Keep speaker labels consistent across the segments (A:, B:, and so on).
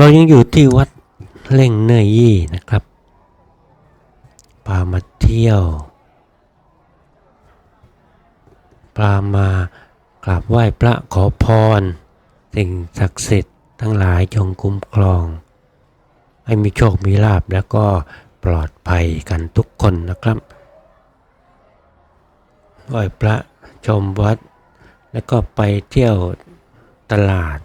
A: เรายังอยู่ที่วัดเล่งเนยยี่นะครับพามาเที่ยวพามากราบไหว้พระขอพร สิ่งศักดิ์สิทธิ์ทั้งหลายจงคุ้มครอง ให้มีโชคมีลาบแล้วก็ปลอดภัยกันทุกคนนะครับไหว้พระชมวัด แล้วก็ไปเที่ยวตลาด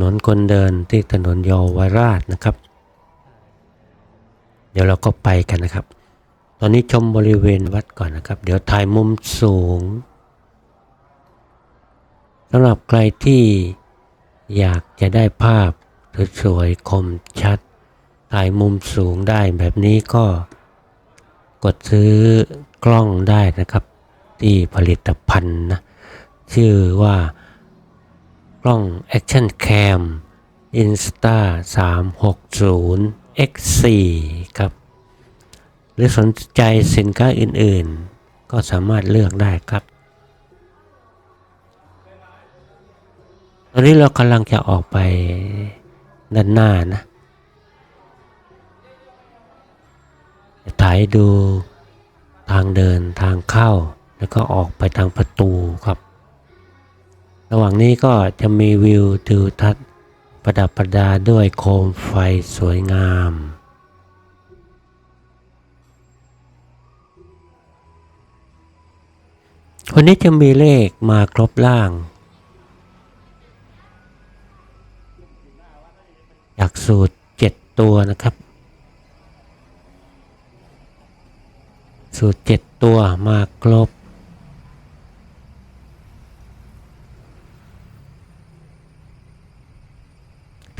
A: นนคนเดินที่ถนนเยาวราชนะครับ เดี๋ยวเราก็ไปกันนะครับ ตอนนี้ชมบริเวณวัดก่อนนะครับ เดี๋ยวถ่ายมุมสูงสำหรับใครที่อยากจะได้ภาพสวยๆคมชัด ถ่ายมุมสูงได้แบบนี้ก็กดซื้อกล้องได้นะครับ ที่ผลิตภัณฑ์นะ ชื่อว่า กล้อง Action Cam Insta 360 X4 ครับ หรือสนใจสินค้าอื่นๆ ก็สามารถเลือกได้ครับ ตอนนี้เรากำลังจะออกไปด้านหน้านะถ่ายดูทางเดินทางเข้า แล้วก็ออกไปทางประตูครับ ระหว่างนี้ก็จะมีวิวทิวทัศน์ประดับประดาด้วยโคมไฟสวยงาม วันนี้จะมีเลขมาครบล่าง จากสูตรเจ็ดตัวนะครับ สูตรเจ็ดตัวมาครบ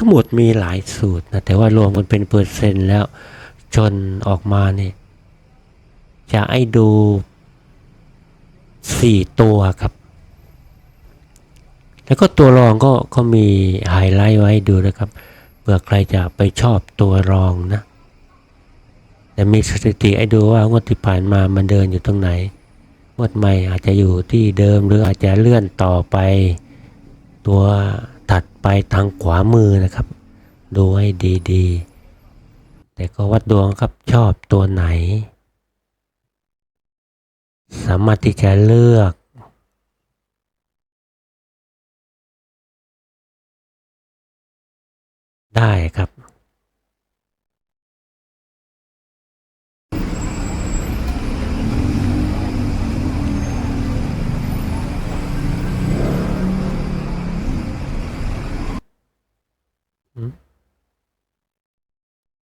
A: ทั้งหมดมีหลายสูตรนะแต่ว่ารวมกันเป็นเปอร์เซ็นต์แล้วจนออกมาเนี่ยจะให้ดูสี่ตัวครับ แล้วก็ตัวรองก็ก็มีไฮไลท์ไว้ดูนะครับเผื่อใครจะไปชอบตัวรองนะ แต่มีสถิติให้ดูว่างวดที่ผ่านมามันเดินอยู่ตรงไหนงวดใหม่อาจจะอยู่ที่เดิมหรืออาจจะเลื่อนต่อไปตัว ไปทางขวามือนะครับ ดูให้ดีๆ แต่ก็วัดดวงครับชอบตัวไหน สามารถที่จะเลือกได้ครับ